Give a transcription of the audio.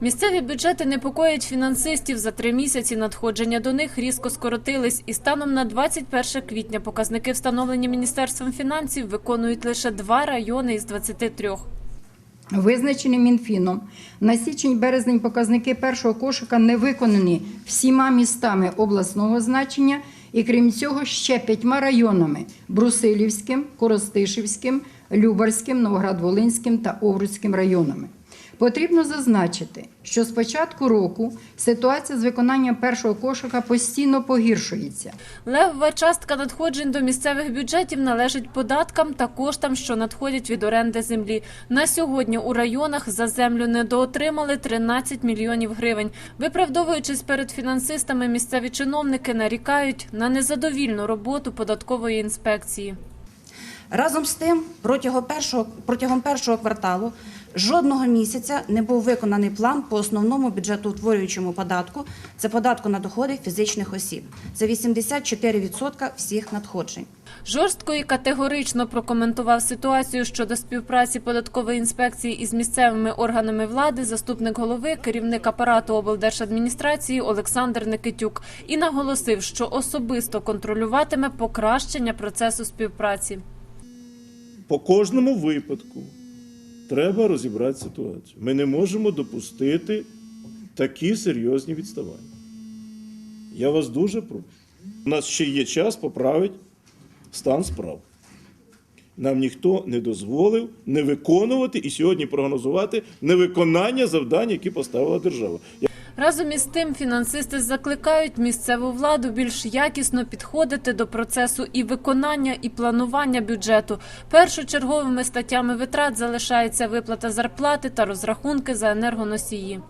Місцеві бюджети непокоять фінансистів. За три місяці надходження до них різко скоротились, і станом на 21 квітня показники, встановлені міністерством фінансів, виконують лише два райони із 23. Визначені Мінфіном на січень-березень показники першого кошика не виконані всіма містами обласного значення і крім цього ще п'ятьма районами: Брусилівським, Коростишівським, Любарським, Новоград-Волинським та Овруцьким районами. Потрібно зазначити, що з початку року ситуація з виконанням першого кошика постійно погіршується. Левова частка надходжень до місцевих бюджетів належить податкам та коштам, що надходять від оренди землі. На сьогодні у районах за землю недоотримали 13 мільйонів гривень. Виправдовуючись перед фінансистами, місцеві чиновники нарікають на незадовільну роботу податкової інспекції. Разом з тим, протягом першого, протягом першого кварталу жодного місяця не був виконаний план по основному бюджетоутворюючому податку це податку на доходи фізичних осіб. Це 84% всіх надходжень. Жорстко і категорично прокоментував ситуацію щодо співпраці податкової інспекції із місцевими органами влади заступник голови, керівник апарату облдержадміністрації Олександр Никитюк і наголосив, що особисто контролюватиме покращення процесу співпраці. По кожному випадку треба розібрати ситуацію. Ми не можемо допустити такі серйозні відставання. Я вас дуже прошу. У нас ще є час поправити стан справ. Нам ніхто не дозволив не виконувати і сьогодні прогнозувати невиконання завдань, які поставила держава. Разом із тим, фінансисти закликають місцеву владу більш якісно підходити до процесу і виконання, і планування бюджету. Першочерговими статтями витрат залишається виплата зарплати та розрахунки за енергоносії.